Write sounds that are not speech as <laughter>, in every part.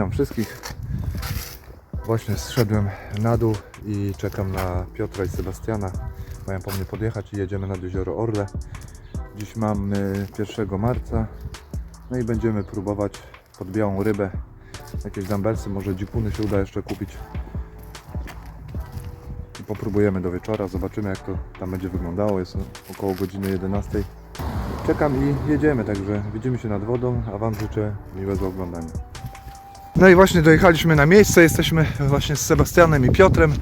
Witam wszystkich. Właśnie zszedłem na dół i czekam na Piotra i Sebastiana. Mają po mnie podjechać i jedziemy nad jezioro Orle. Dziś mamy 1 marca. No i będziemy próbować pod białą rybę jakieś dumbbellsy, może dzipuny się uda jeszcze kupić. I popróbujemy do wieczora, zobaczymy jak to tam będzie wyglądało. Jest około godziny 11. Czekam i jedziemy, także widzimy się nad wodą, a Wam życzę miłego oglądania. No i właśnie dojechaliśmy na miejsce, jesteśmy właśnie z Sebastianem i Piotrem.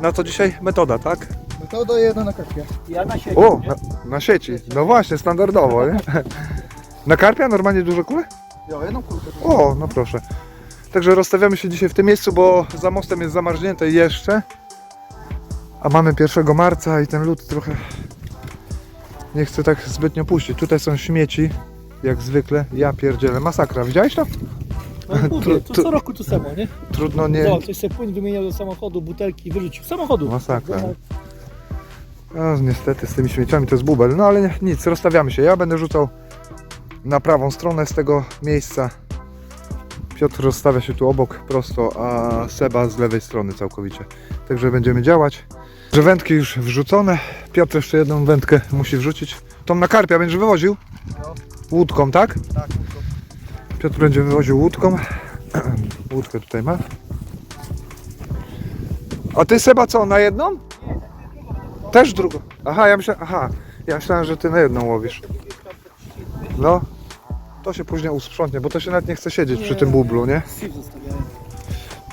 Na co dzisiaj? Metoda, tak? No to daję jedna na karpie. Ja na sieci. O, na, na sieci. No właśnie, standardowo, nie? <laughs> Na karpia normalnie duże kule? Ja jedną kulkę. O, no proszę. Także rozstawiamy się dzisiaj w tym miejscu, bo za mostem jest zamarznięte jeszcze. A mamy 1 marca i ten lód trochę nie chce tak zbytnio puścić. Tutaj są śmieci, jak zwykle. Ja pierdzielę, masakra. Widziałeś to? No mówię, to co roku to samo, nie? Trudno nie... Zobacz, ktoś sobie płyn wymieniał do samochodu, butelki wyrzucił. Samochodu. Masakra. No, niestety z tymi śmieciami to jest bubel. No ale nie, nic, rozstawiamy się. Ja będę rzucał na prawą stronę z tego miejsca. Piotr rozstawia się tu obok prosto, a Seba z lewej strony całkowicie. Także będziemy działać. Że wędki już wrzucone. Piotr jeszcze jedną wędkę musi wrzucić. Tą na karpia będziesz wywoził? No. Łódką, tak? Tak, Piotr będzie wywoził łódką. <clears throat> Łódkę tutaj ma. A ty Seba co, na jedną? Też drugą. Aha, ja myślałem, aha, ja myślałem, że ty na jedną łowisz. No, to się później usprzątnie, bo to się nawet nie chce siedzieć przy tym bublu, nie?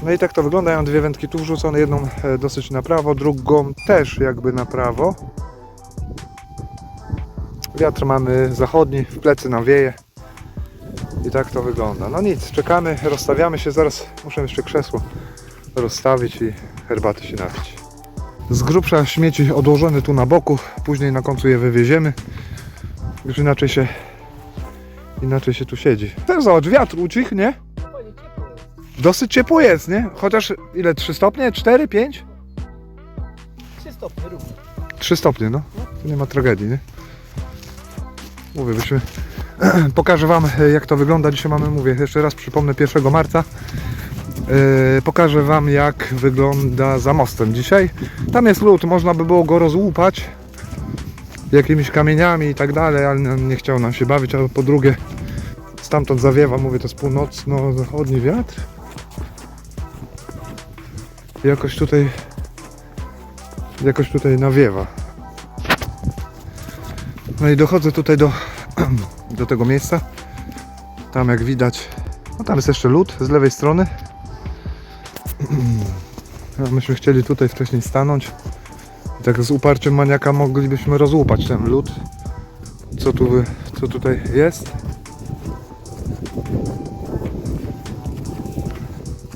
No i tak to wygląda. Ja mam dwie wędki tu wrzucone, jedną e, dosyć na prawo, drugą też jakby na prawo. Wiatr mamy zachodni, w plecy nam wieje. I tak to wygląda. No nic, czekamy, rozstawiamy się. Zaraz muszę jeszcze krzesło rozstawić i herbaty się napić. Z grubsza śmieci odłożone tu na boku, później na końcu je wywieziemy. Już inaczej się inaczej się tu siedzi. Też zobacz, wiatr ucich, nie? Dosyć ciepło jest, nie? Chociaż ile? 3 stopnie? 4, 5? 3 stopnie równo. 3 stopnie, no. To nie ma tragedii, nie? Mówię, byśmy... <clears throat> Pokażę Wam, e, jak to wygląda. Dzisiaj mamy, mówię, jeszcze raz przypomnę, 1 marca. Yy, pokażę Wam, jak wygląda za mostem dzisiaj. Tam jest lód, można by było go rozłupać jakimiś kamieniami i tak dalej, ale nie chciał nam się bawić, a po drugie stamtąd zawiewa, mówię, to jest północno-zachodni wiatr. Jakoś tutaj jakoś tutaj nawiewa. No i dochodzę tutaj do, <clears throat> do tego miejsca. Tam jak widać, no tam jest jeszcze lód z lewej strony. <clears throat> Myśmy chcieli tutaj wcześniej stanąć. I tak z uparciem maniaka moglibyśmy rozłupać ten lód. Co tu, co tutaj jest.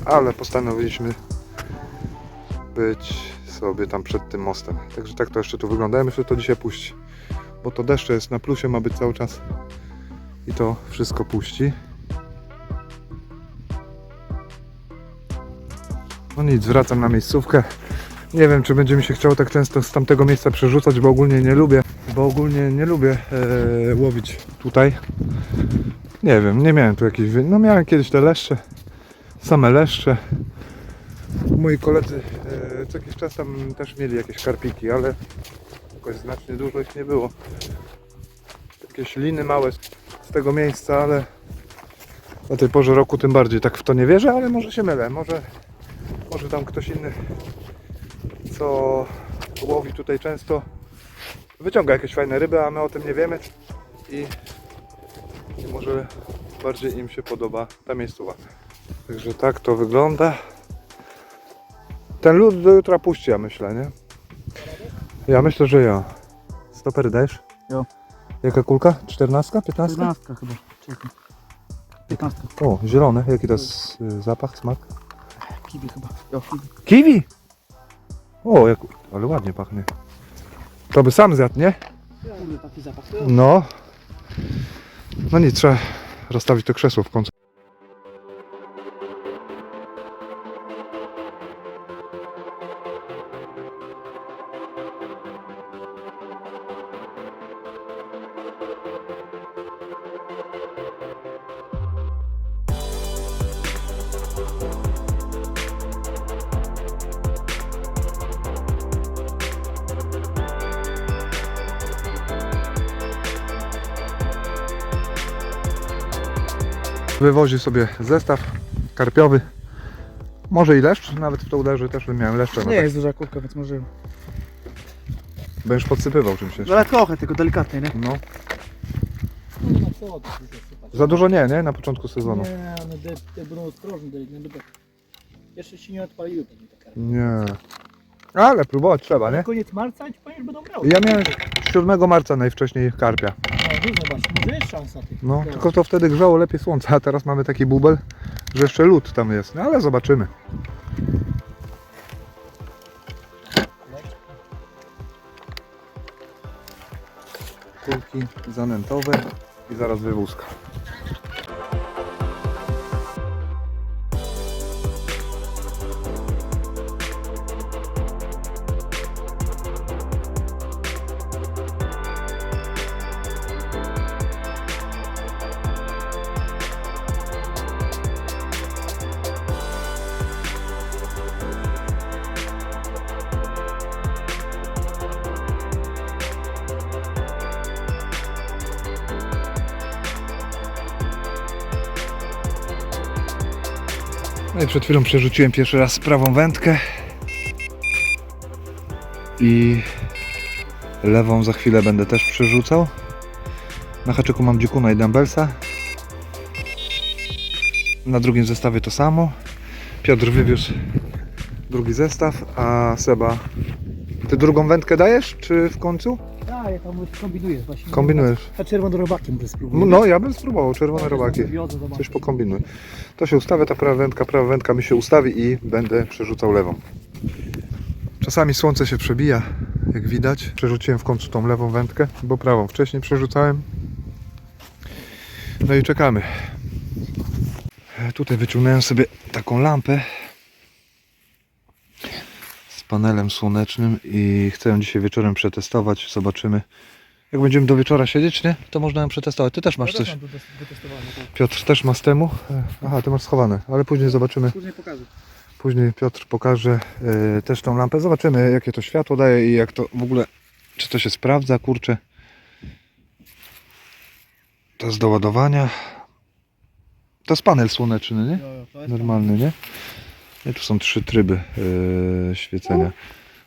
Ale postanowiliśmy być sobie tam przed tym mostem. Także tak to jeszcze tu wygląda. Ja myślę, że to dzisiaj puści. Bo to deszcze jest na plusie, ma być cały czas. I to wszystko puści. No nic, wracam na miejscówkę. Nie wiem, czy będzie mi się chciało tak często z tamtego miejsca przerzucać, bo ogólnie nie lubię. Bo ogólnie nie lubię e, łowić tutaj. Nie wiem, nie miałem tu jakichś... No miałem kiedyś te leszcze. Same leszcze. Moi koledzy e, co jakiś czas tam też mieli jakieś karpiki, ale jakoś znacznie dużo ich nie było. Jakieś liny małe z tego miejsca, ale o tej porze roku tym bardziej tak w to nie wierzę, ale może się mylę. Może, może tam ktoś inny, co łowi tutaj często, wyciąga jakieś fajne ryby, a my o tym nie wiemy i, i może bardziej im się podoba ta miejscowa. Także tak to wygląda. Ten lód do jutra puści, ja myślę, nie? Ja myślę, że ja. Stopery dajesz? Jo. Jaka kulka? 14? 15? 15 chyba. Czekaj. 15. O, zielone. Jaki to jest y, zapach, smak? Kiwi chyba. Jo, kiwi. Kiwi! O, jak... ale ładnie pachnie. To by sam zjadł, nie? Kurde, taki zapach. No. No nic, trzeba rozstawić to krzesło w końcu. Wywozi sobie zestaw karpiowy. Może i leszcz, nawet w to uderzy, też bym miał leszcze. No Nie tak, jest duża kubka, więc może... będziesz podsypywał czymś jeszcze. No ale trochę, tylko delikatnie, nie? No. Za dużo nie, nie? Na początku sezonu. Nie, one te będą ostrożne, delikatne, bo jeszcze się nie odpaliły pewnie te karpie. Nie. Ale próbować trzeba, nie? Koniec marca i ci powiem, że będą brały. Ja miałem 7 marca najwcześniej karpia. Zobacz, jest szansa ty. No, tylko to wtedy grzało lepiej słońce, a teraz mamy taki bubel, że jeszcze lód tam jest. No ale zobaczymy. Kulki zanętowe i zaraz wywózka. No i przed chwilą przerzuciłem pierwszy raz prawą wędkę i lewą za chwilę będę też przerzucał. Na haczyku mam dziukuna i dumbbellsa. Na drugim zestawie to samo. Piotr wywiózł drugi zestaw, a Seba ty drugą wędkę dajesz, czy w końcu? Ja tam kombinuję właśnie. Kombinujesz. A czerwonym robakiem może spróbuję. No ja bym spróbował, czerwone robaki. Coś pokombinuj. To się ustawia, ta prawa wędka, prawa wędka mi się ustawi i będę przerzucał lewą. Czasami słońce się przebija, jak widać. Przerzuciłem w końcu tą lewą wędkę, bo prawą wcześniej przerzucałem. No i czekamy. Tutaj wyciągnąłem sobie taką lampę panelem słonecznym i chcę ją dzisiaj wieczorem przetestować. Zobaczymy. Jak będziemy do wieczora siedzieć, nie? To można ją przetestować. Ty też masz Ja coś. mam wytestowane, tak. Piotr też ma z temu. E, Aha, ty masz schowane, ale później zobaczymy. Później pokażę. Później Piotr pokaże e, też tą lampę. Zobaczymy, jakie to światło daje i jak to w ogóle, czy to się sprawdza, kurczę. To jest do ładowania. To jest panel słoneczny, nie? Jo, jo, to jest Normalny, nie? Tu są trzy tryby e, świecenia.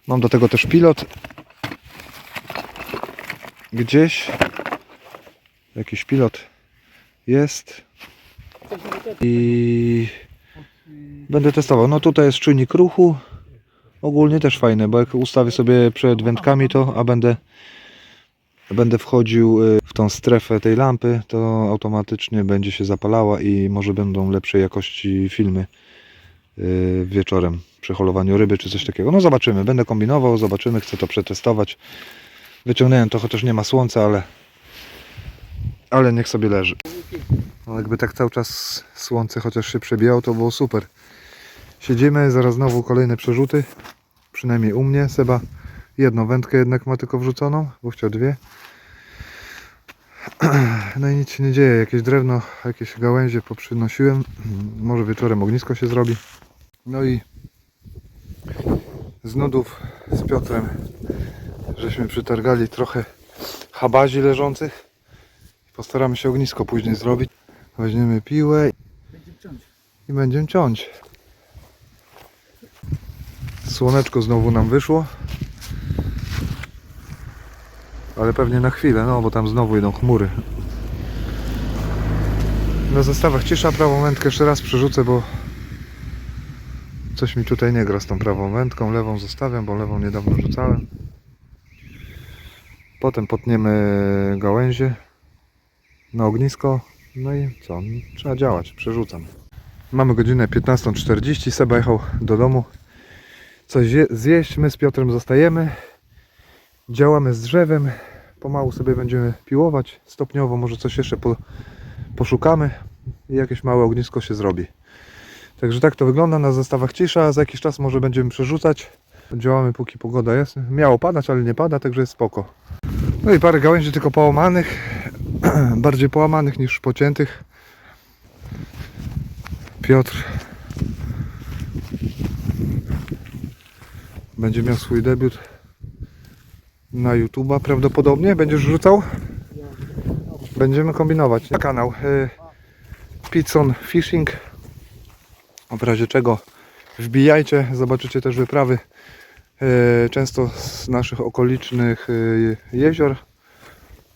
Mam do tego też pilot. Gdzieś jakiś pilot jest. I będę testował. No tutaj jest czujnik ruchu. Ogólnie też fajne, bo jak ustawię sobie przed wędkami to, a będę będę wchodził y, w tą strefę tej lampy, to automatycznie będzie się zapalała i może będą lepszej jakości filmy wieczorem przy holowaniu ryby czy coś takiego. No zobaczymy, będę kombinował, zobaczymy, chcę to przetestować. Wyciągnąłem to, chociaż nie ma słońca, ale ale niech sobie leży. No jakby tak cały czas słońce chociaż się przebijało, to było super. Siedzimy, zaraz znowu kolejne przerzuty. Przynajmniej u mnie. Seba jedną wędkę jednak ma tylko wrzuconą, bo chciał dwie. <clears throat> No i nic się nie dzieje. Jakieś drewno, jakieś gałęzie poprzynosiłem. Może wieczorem ognisko się zrobi. No i z nudów z Piotrem żeśmy przytargali trochę habazi leżących. Postaramy się ognisko później zrobić. Weźmiemy piłę i będziemy ciąć. Słoneczko znowu nam wyszło. Ale pewnie na chwilę, no bo tam znowu idą chmury. Na zestawach cisza, prawą wędkę jeszcze raz przerzucę, bo coś mi tutaj nie gra z tą prawą wędką. Lewą zostawiam, bo lewą niedawno rzucałem. Potem potniemy gałęzie na ognisko. No i co? Trzeba działać, przerzucam. Mamy godzinę 15.40, Seba jechał do domu coś zje- zjeść, my z Piotrem zostajemy. Działamy z drzewem, pomału sobie będziemy piłować, stopniowo może coś jeszcze po, poszukamy i jakieś małe ognisko się zrobi. Także tak to wygląda, na zestawach cisza, za jakiś czas może będziemy przerzucać. Działamy póki pogoda jest. Miało padać, ale nie pada, także jest spoko. No i parę gałęzi tylko połamanych, <clears throat> bardziej połamanych niż pociętych. Piotr będzie miał swój debiut na YouTube'a prawdopodobnie. Będziesz rzucał? Będziemy kombinować. Na kanał. Y, Pitson Fishing. W razie czego wbijajcie, zobaczycie też wyprawy e, często z naszych okolicznych e, jezior.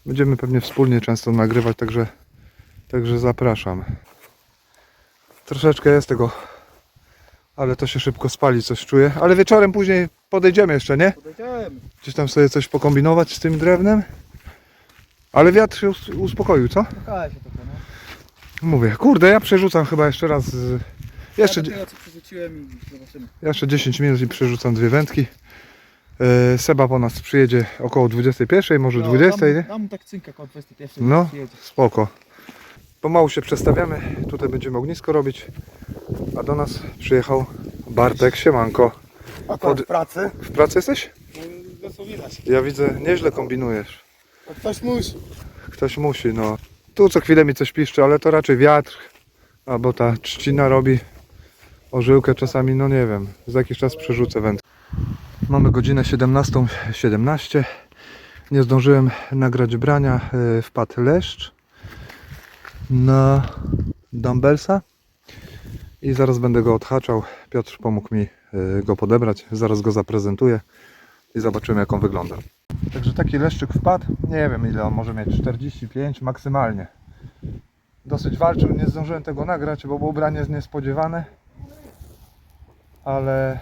Będziemy pewnie wspólnie często nagrywać, także, także zapraszam. Troszeczkę jest tego, ale to się szybko spali, coś czuję. Ale wieczorem później podejdziemy jeszcze, nie? Podejdziemy. Gdzieś tam sobie coś pokombinować z tym drewnem. Ale wiatr się us- uspokoił, co? Spokaja się trochę, no. Mówię, kurde, ja przerzucam chyba jeszcze raz. z- Jeszcze, Ja co przerzuciłem i zobaczymy. jeszcze 10 minut i przerzucam dwie wędki. E, Seba po nas przyjedzie około 21, może 20, nie? Dam mu tak cynka koło 21. No. przyjedzie. Spoko. Pomału się przestawiamy. Tutaj będziemy ognisko robić. A do nas przyjechał Bartek Siemanko. A Pod- w pracy? W pracy jesteś? No co widać. Ja widzę, nieźle kombinujesz. To ktoś musi. Ktoś musi, no. Tu co chwilę mi coś piszczy, ale to raczej wiatr. Albo ta trzcina robi orzyłkę czasami, no nie wiem. Za jakiś czas przerzucę wędkę. Mamy godzinę 17.17. Nie zdążyłem nagrać brania. Yy, Wpadł leszcz na dumbbellsa. I zaraz będę go odhaczał. Piotr pomógł mi yy, go podebrać. Zaraz go zaprezentuję i zobaczymy jak on wygląda. Także taki leszczyk wpadł. Nie wiem ile on może mieć, 45 maksymalnie. Dosyć walczył, nie zdążyłem tego nagrać, bo było ubranie jest niespodziewane. Ale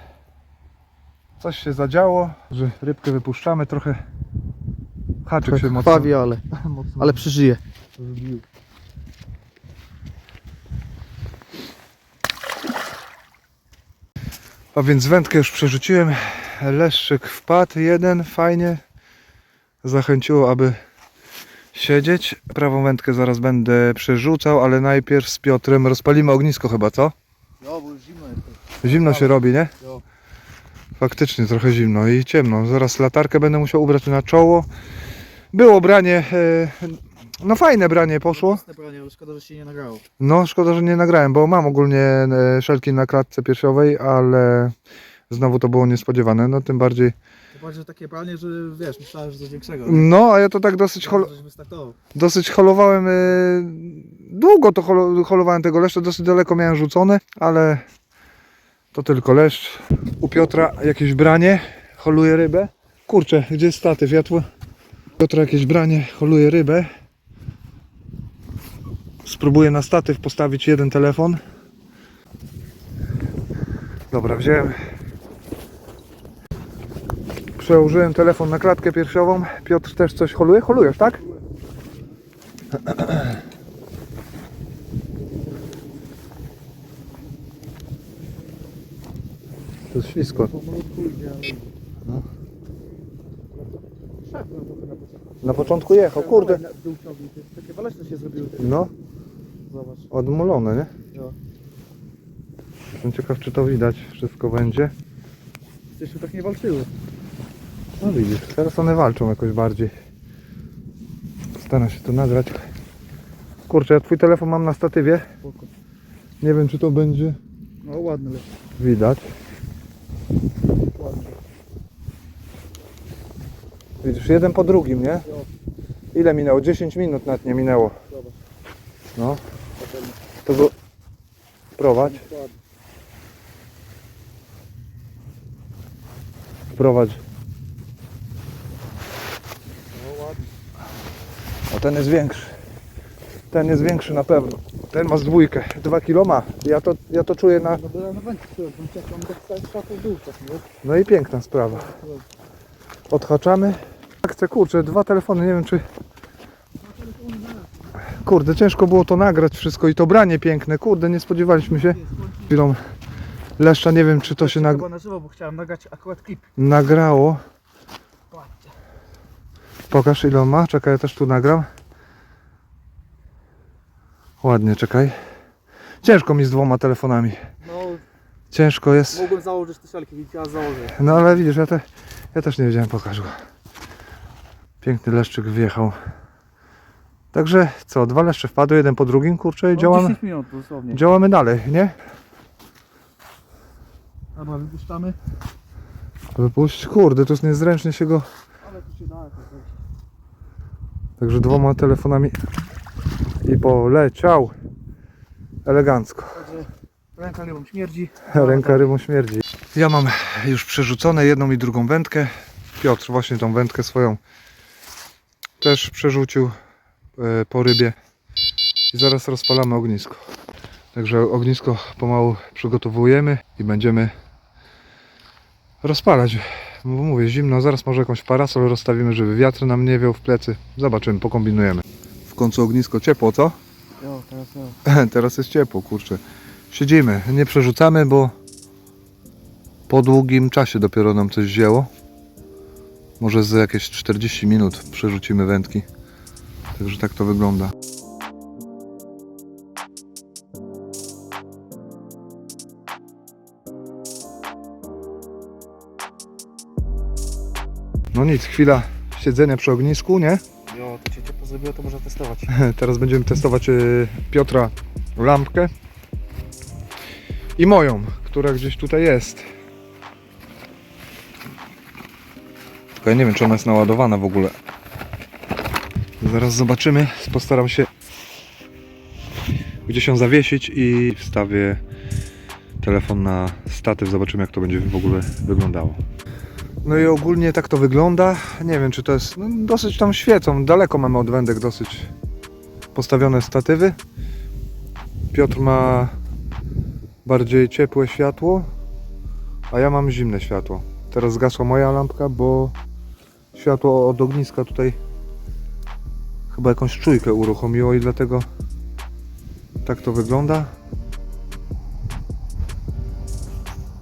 coś się zadziało, że rybkę wypuszczamy, trochę haczyk się mocno, Krwawi, ale, <laughs> mocno ale przeżyje. wbił. A więc wędkę już przerzuciłem. Leszczyk wpadł, jeden, fajnie. Zachęciło, aby siedzieć. Prawą wędkę zaraz będę przerzucał, ale najpierw z Piotrem rozpalimy ognisko chyba, co? Jo, bo zimno jest. Zimno się robi, nie? Jo. Faktycznie trochę zimno i ciemno. Zaraz latarkę będę musiał ubrać na czoło. Było branie, e, no fajne branie poszło. Mocne branie, ale szkoda, że się nie nagrało. No, szkoda, że nie nagrałem, bo mam ogólnie e, szelki na klatce piersiowej, ale znowu to było niespodziewane. No, tym bardziej. To bardziej że takie branie, że wiesz, myślałem, że coś większego. No, a ja to tak dosyć, hol, dosyć holowałem. e, Długo to holo, holowałem tego leszcza, dosyć daleko miałem rzucone, ale to tylko leszcz. U Piotra jakieś branie, holuje rybę. Kurczę, gdzie jest statyw? Ja tu... Piotra jakieś branie, holuje rybę. Spróbuję na statyw postawić jeden telefon. Dobra, wziąłem. Przełożyłem telefon na klatkę piersiową. Piotr też coś holuje? Holujesz, tak? To jest ślisko. No. No trochę na początku. Na początku jechał, kurde. Na jest takie waleczne się zrobiły. No, Zobacz. odmulone, nie? Jo. Jestem ciekaw, czy to widać. Wszystko będzie. Jeszcze tak nie walczyły. No widzisz, teraz one walczą jakoś bardziej. Staram się to nagrać. Kurczę, ja twój telefon mam na statywie. Spoko. Nie wiem, czy to będzie No ładny leci. widać. Widzisz, jeden po drugim, nie? Ile minęło? 10 minut nawet nie minęło. No, to go prowadź, prowadź. No. O, ten jest większy. Ten jest większy na pewno. Ten ma z dwójkę. 2 kilo ma. Ja to, ja to czuję na... No i piękna sprawa. Odhaczamy. Chcę, kurczę, dwa telefony, nie wiem czy... Kurde, ciężko było to nagrać wszystko i to branie piękne. Kurde, nie spodziewaliśmy się. Chwilą leszcza, nie wiem czy to się nag... Na żywo, bo chciałem nagrać akurat klip. nagrało. Pokaż ile on ma. Czekaj, ja też tu nagram. Ładnie, czekaj. Ciężko mi z dwoma telefonami. No, Ciężko jest. mogłem założyć te szelki, widzicie, ja założę. No ale widzisz, ja, te, ja też nie wiedziałem, pokaż go. Piękny leszczyk wjechał. Także co, dwa leszcze wpadły, jeden po drugim, kurczę i No, działamy, 10 minut dosłownie. działamy dalej, nie? Dobra, wypuszczamy. Wypuść, kurde, to jest niezręcznie się go, Ale tu się da jakoś wejść. także dwoma telefonami i poleciał. Elegancko. Także ręka rybą śmierdzi. <laughs> Ręka rybą śmierdzi. Ja mam już przerzucone jedną i drugą wędkę. Piotr właśnie tą wędkę swoją też przerzucił e, po rybie. I zaraz rozpalamy ognisko. Także ognisko pomału przygotowujemy i będziemy rozpalać. Bo mówię, zimno, zaraz może jakąś parasol rozstawimy, żeby wiatr nam nie wiał w plecy. Zobaczymy, pokombinujemy. W końcu ognisko ciepło, co? Jo, teraz jo. <laughs> Teraz jest ciepło, kurczę. Siedzimy, nie przerzucamy, bo po długim czasie dopiero nam coś wzięło. Może za jakieś 40 minut przerzucimy wędki. Także tak to wygląda. No nic, chwila siedzenia przy ognisku, nie? Jo, to cię ciepło zrobiło, to można testować. <laughs> Teraz będziemy testować y, Piotra lampkę i moją, która gdzieś tutaj jest. Ja nie wiem, czy ona jest naładowana w ogóle. Zaraz zobaczymy. Postaram się gdzieś ją zawiesić i wstawię telefon na statyw. Zobaczymy, jak to będzie w ogóle wyglądało. No i ogólnie tak to wygląda. Nie wiem, czy to jest. No, dosyć tam świecą. Daleko mamy od wędek dosyć postawione statywy. Piotr ma bardziej ciepłe światło, a ja mam zimne światło. Teraz zgasła moja lampka, bo światło od ogniska tutaj chyba jakąś czujkę uruchomiło i dlatego tak to wygląda.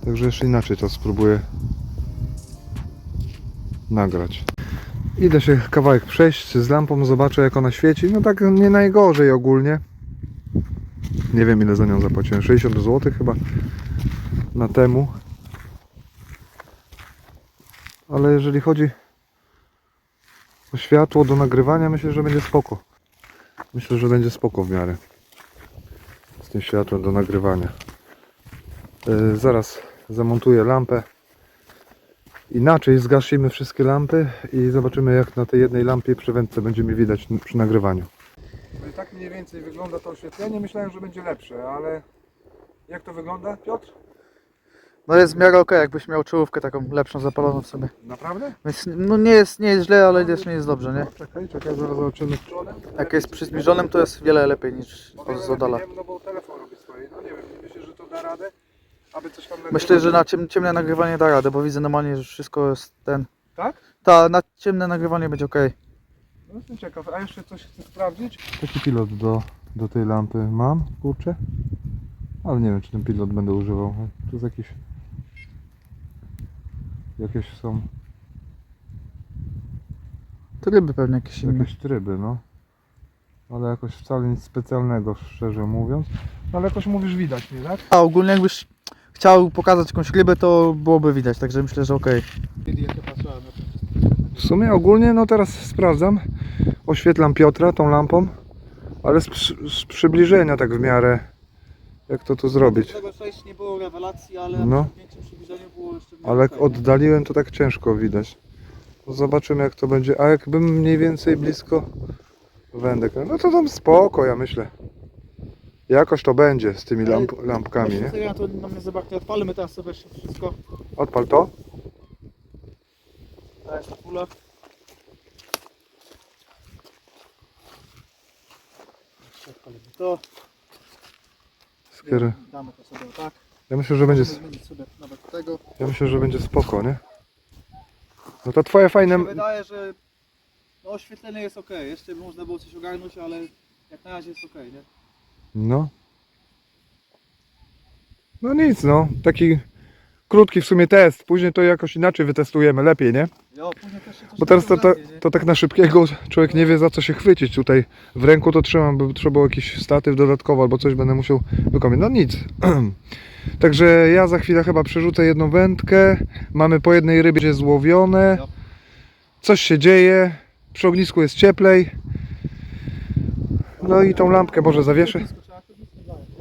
Także jeszcze inaczej to spróbuję nagrać. Idę się kawałek przejść z lampą, zobaczę jak ona świeci. No tak nie najgorzej ogólnie. Nie wiem ile za nią zapłaciłem. 60 zł chyba na temu. Ale jeżeli chodzi światło do nagrywania, myślę, że będzie spoko. Myślę, że będzie spoko w miarę. Z tym światłem do nagrywania. Yy, zaraz zamontuję lampę. Inaczej zgasimy wszystkie lampy i zobaczymy jak na tej jednej lampie przy wędce będzie mi widać przy nagrywaniu. No tak mniej więcej wygląda to oświetlenie. Myślałem, że będzie lepsze, ale jak to wygląda, Piotr? No jest w miarę okej, jakbyś miał czołówkę taką lepszą zapaloną w sobie. Naprawdę? Więc no nie jest, nie jest źle, ale też nie jest dobrze, nie? No, czekaj, czekaj, zaraz zobaczymy. Jak jest przy zbliżonym, to jest wiele lepiej niż z oddala. Nie wiem, no bo telefon robi swoje. No nie wiem, myślę, że to da radę, aby coś tam Myślę, że na ciem, ciemne nagrywanie da radę, bo widzę normalnie, że wszystko jest ten... Tak? Ta, na ciemne nagrywanie będzie okej. No jestem ciekaw. A jeszcze coś chcę sprawdzić? Taki pilot do, do tej lampy mam, kurczę. Ale nie wiem, czy ten pilot będę używał. Tu jest jakiś... Jakieś są Tryby pewnie jakieś inne. jakieś tryby, no. Ale jakoś wcale nic specjalnego, szczerze mówiąc. No ale jakoś mówisz widać, nie tak? A ogólnie jakbyś chciał pokazać jakąś rybę, to byłoby widać, także myślę, że okej. W sumie ogólnie, no teraz sprawdzam. Oświetlam Piotra tą lampą, ale z, przy- z przybliżenia tak w miarę. Jak to tu zrobić? Tego nie było rewelacji, ale No. przy większym przybliżeniu było jeszcze Ale jak oddaliłem, to tak ciężko widać. No Zobaczymy jak to będzie. A jakbym mniej więcej blisko wędek, no to tam spoko, ja myślę. Jakoś to będzie z tymi lamp, lampkami, nie? Ja to na mnie zabraknie, odpalmy teraz sobie jeszcze wszystko. Odpal to. Pula. Jeszcze odpalimy to. Skier- Damy to sobie tak. Ja myślę, że będzie, zmienić sobie nawet tego. ja myślę, że będzie spoko, nie? No to twoje fajne... Mi się wydaje, że no, oświetlenie jest ok. Jeszcze można było coś ogarnąć, ale jak na razie jest ok, nie? No. No nic, no. Taki krótki w sumie test. Później to jakoś inaczej wytestujemy, lepiej, nie? Jo, później też się coś Bo teraz to, to, to tak na szybkiego człowiek nie wie za co się chwycić tutaj. W ręku to trzymam, by trzeba było jakiś statyw dodatkowo albo coś będę musiał wykonać. No nic. <clears throat> Także ja za chwilę chyba przerzucę jedną wędkę. Mamy po jednej rybie złowione. Jo. Coś się dzieje. Przy ognisku jest cieplej. No i tą lampkę może zawieszę.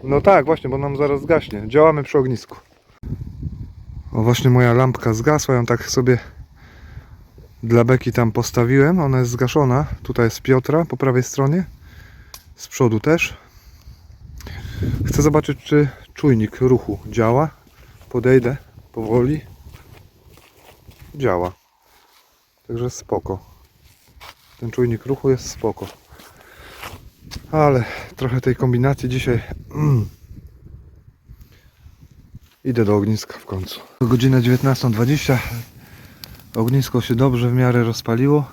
No tak, właśnie, bo nam zaraz zgaśnie. Działamy przy ognisku. O, właśnie moja lampka zgasła, ją tak sobie dla beki tam postawiłem. Ona jest zgaszona. Tutaj jest Piotra po prawej stronie. Z przodu też. Chcę zobaczyć, czy czujnik ruchu działa. Podejdę powoli. Działa. Także spoko. Ten czujnik ruchu jest spoko. Ale trochę tej kombinacji dzisiaj. <clears throat> Idę do ogniska w końcu. Godzina 19.20. Ognisko się dobrze w miarę rozpaliło.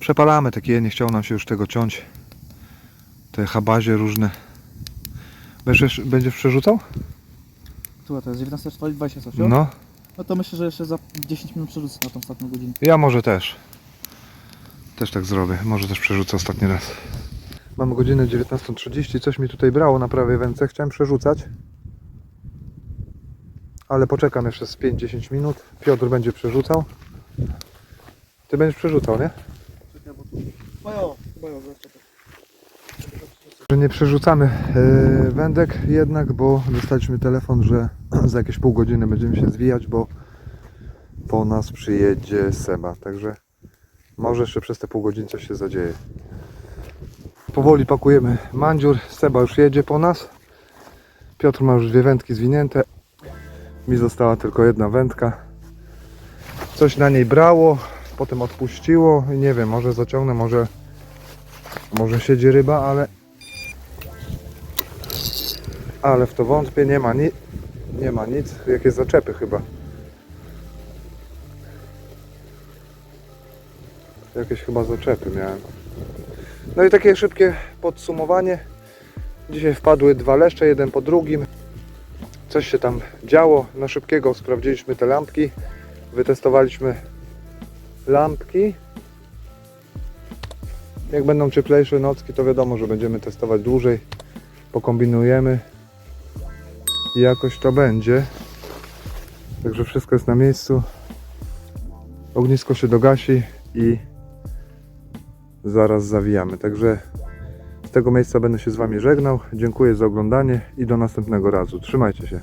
Przepalamy takie, nie chciało nam się już tego ciąć. Te habazie różne. Będziesz, będziesz przerzucał? Tu, to jest 19.20 coś, no. No, to myślę, że jeszcze za 10 minut przerzucę na tą ostatnią godzinę. ja może też. Też tak zrobię. Może też przerzucę ostatni raz. Mamy godzinę 19.30. Coś mi tutaj brało na prawej wędce. Chciałem przerzucać. Ale poczekam jeszcze z 5-10 minut. Piotr będzie przerzucał. Ty będziesz przerzucał, nie? Że nie przerzucamy e, wędek jednak, bo dostaliśmy telefon, że <clears throat> za jakieś pół godziny będziemy się zwijać, bo po nas przyjedzie Seba. Także może jeszcze przez te pół godziny coś się zadzieje. Powoli pakujemy mandziur. Seba już jedzie po nas. Piotr ma już dwie wędki zwinięte. Mi została tylko jedna wędka. Coś na niej brało, potem odpuściło i nie wiem, może zaciągnę, może może siedzi ryba, ale ale w to wątpię, nie ma, ni nie ma nic. Jakieś zaczepy chyba. Jakieś chyba zaczepy miałem. No i takie szybkie podsumowanie. Dzisiaj wpadły dwa leszcze, jeden po drugim. Coś się tam działo. Na szybkiego sprawdziliśmy te lampki. Wytestowaliśmy lampki. Jak będą cieplejsze nocki, to wiadomo, że będziemy testować dłużej. Pokombinujemy i jakoś to będzie. Także wszystko jest na miejscu. Ognisko się dogasi i zaraz zawijamy. Także tego miejsca będę się z Wami żegnał. Dziękuję za oglądanie i do następnego razu. Trzymajcie się.